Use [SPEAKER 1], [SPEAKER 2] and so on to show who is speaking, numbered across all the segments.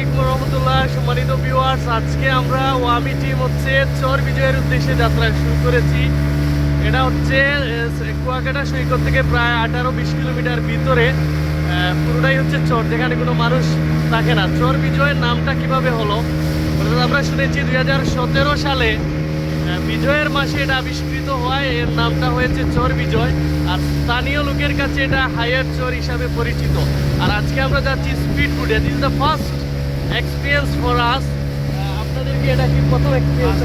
[SPEAKER 1] আলাইকুম রহমতুল্লাহ, সম্মানিত ভিউয়ার্স আজকে আমরা ওয়ামি টিম হচ্ছে চর বিজয়ের উদ্দেশ্যে যাত্রা শুরু করেছি। এটা হচ্ছে কুয়াকাটা সৈকত থেকে প্রায় আঠারো বিশ কিলোমিটার ভিতরে পুরোটাই হচ্ছে চর, যেখানে কোনো মানুষ থাকে না। চর বিজয়ের নামটা কীভাবে হলো? আমরা শুনেছি দুই সালে বিজয়ের মাসে এটা আবিষ্কৃত হয়, এর নামটা হয়েছে চর বিজয়, আর স্থানীয় লোকের কাছে এটা হায়ার চর হিসাবে পরিচিত। আর আজকে আমরা যাচ্ছি স্পিড ফুডে this the first experience for us আপনাদেরকে এটা কি প্রথম এক্সপিরিয়েন্স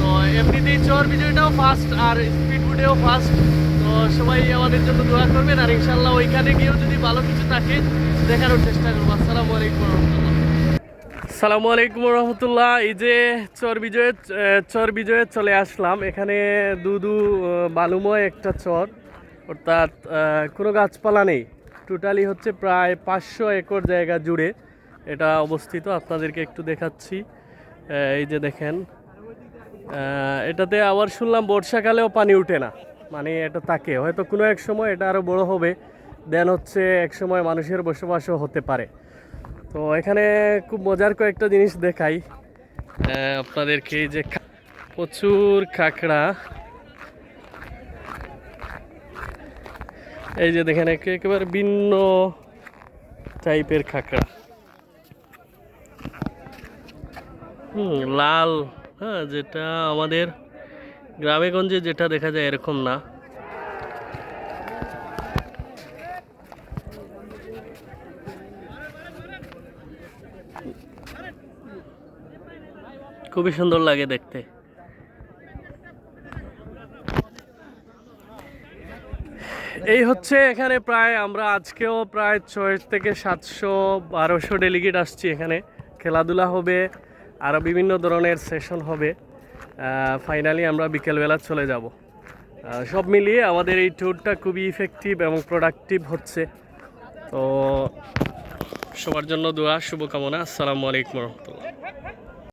[SPEAKER 1] তো এমনিতেই চর বিজয়টাও ফার্স্ট আর স্পিড ফুডেও ফার্স্ট তো সবাই আমাদের জন্য দোয়া করবেন আর ইনশাল্লাহ ওইখানে গিয়েও যদি ভালো কিছু থাকে দেখানোর চেষ্টা করব। আসসালামু আলাইকুম রহমতুল্লাহ। সালামু আলাইকুম রহমতুল্লাহ। এই যে চর বিজয়ে চর বিজয়ে চলে আসলাম। এখানে দুদু বালুময় একটা চর। অর্থাৎ কোনো গাছপালা নেই। টোটালি হচ্ছে প্রায় পাঁচশো একর জায়গা জুড়ে এটা অবস্থিত, আপনাদেরকে একটু দেখাচ্ছি। এই যে দেখেন এটাতে আবার শুনলাম বর্ষাকালেও পানি উঠে না। মানে এটা তাকে, হয়তো কোনো এক সময় এটা আরও বড় হবে, দেন হচ্ছে এক সময় মানুষের বসবাসও হতে পারে। তো এখানে খুব মজার কয়েকটা জিনিস দেখাই। আপনাদেরকে যে প্রচুর কাঁকড়া এই যে দেখেন, একে- একেবারে ভিন্ন টাইপের কাঁকড়া হুম, লাল হ্যাঁ যেটা আমাদের গ্রামে গঞ্জে যেটা দেখা যায় এরকম না। খুবই সুন্দর লাগে দেখতে। এই হচ্ছে এখানে প্রায়, আমরা আজকেও প্রায় ছয় থেকে সাতশো, বারোশো ডেলিগেট আসছি এখানে। খেলাধুলা হবে আরও বিভিন্ন ধরনের সেশন হবে। ফাইনালি আমরা বিকেলবেলা চলে যাব। সব মিলিয়ে আমাদের এই ট্যুরটা খুবই ইফেক্টিভ এবং প্রোডাক্টিভ হচ্ছে। তো সবার জন্য দোয়া, শুভকামনা। আসসালামু আলাইকুম রহমতুল্লাহ।